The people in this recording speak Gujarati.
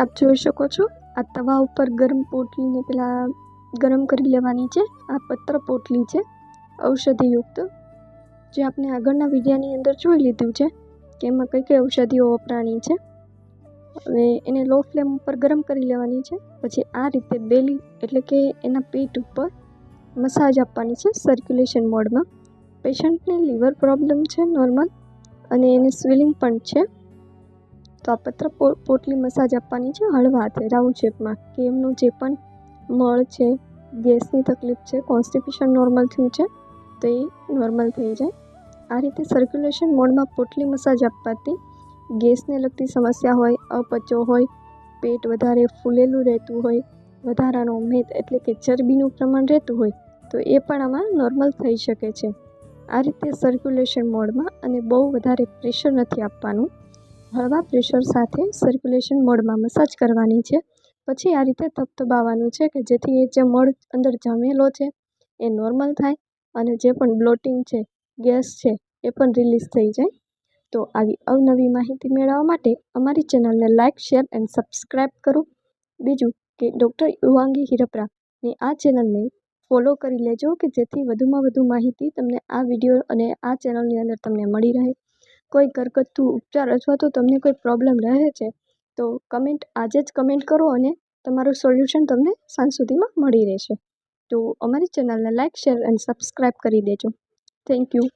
આપ જોઈ શકો છો, આ તવા ઉપર ગરમ પોટલીને પેલા ગરમ કરી લેવાની છે. આ પત્ર પોટલી છે, ઔષધિયુક્ત. જે આપણે આગળના વિડીયાની અંદર જોઈ લીધું છે કે એમાં કઈ કઈ ઔષધિઓ વપરાણી છે. હવે એને લો ફ્લેમ ઉપર ગરમ કરી લેવાની છે, પછી આ રીતે બેલી એટલે કે એના પેટ ઉપર મસાજ આપવાની છે સર્ક્યુલેશન મોડમાં પેશન્ટને લીવર પ્રોબ્લેમ છે નોર્મલ અને એને સ્વિલિંગ પણ છે. તો આ પત્ર પોટલી મસાજ આપવાની છે, હળવા હાથે. રાઉન્ડ શેપમાં. કે એમનું જે પણ મળ છે, ગેસની તકલીફ છે, કોન્સ્ટિપેશન નોર્મલ થયું છે, તો એ નોર્મલ થઈ જાય. આ રીતે સર્ક્યુલેશન મોડમાં પોટલી મસાજ આપવાથી ગેસને લગતી સમસ્યા હોય, અપચો હોય, પેટ વધારે ફૂલેલું રહેતું હોય, વધારાનો મેદ એટલે કે ચરબીનું પ્રમાણ રહેતું હોય, તો એ પણ આમાં નોર્મલ થઈ શકે છે. આ રીતે સર્ક્યુલેશન મોડમાં અને બહુ વધારે પ્રેશર નથી આપવાનું. હળવા પ્રેશર સાથે સર્ક્યુલેશન મોડમાં મસાજ કરવાની છે. પછી આ રીતે તપતપાવવાનું છે કે જેથી એ જે મળ અંદર જમેલો છે એ નોર્મલ થાય અને જે પણ બ્લોટિંગ છે ગેસ છે એ પણ રિલીઝ થઈ જાય. તો આવી અવનવી માહિતી મેળવવા માટે અમારી ચેનલને લાઇક શેર એન્ડ સબસ્ક્રાઈબ કરો. બીજું કે ડૉક્ટર યુવાંગી હિરપરાની આ ચેનલને ફોલો કરી લેજો કે જેથી વધુમાં વધુ માહિતી તમને આ વીડિયો અને આ ચેનલની અંદર તમને મળી રહે. કોઈ ઘરગથ્થુ ઉપચાર અથવા તો તમને કોઈ પ્રોબ્લેમ રહે છે, તો કમેન્ટ આજે જ કમેન્ટ કરો અને તમારું સોલ્યુશન તમને સાંજ સુધીમાં મળી રહેશે. તો અમારી ચેનલને લાઇક શેર એન્ડ સબસ્ક્રાઈબ કરી દેજો. Thank you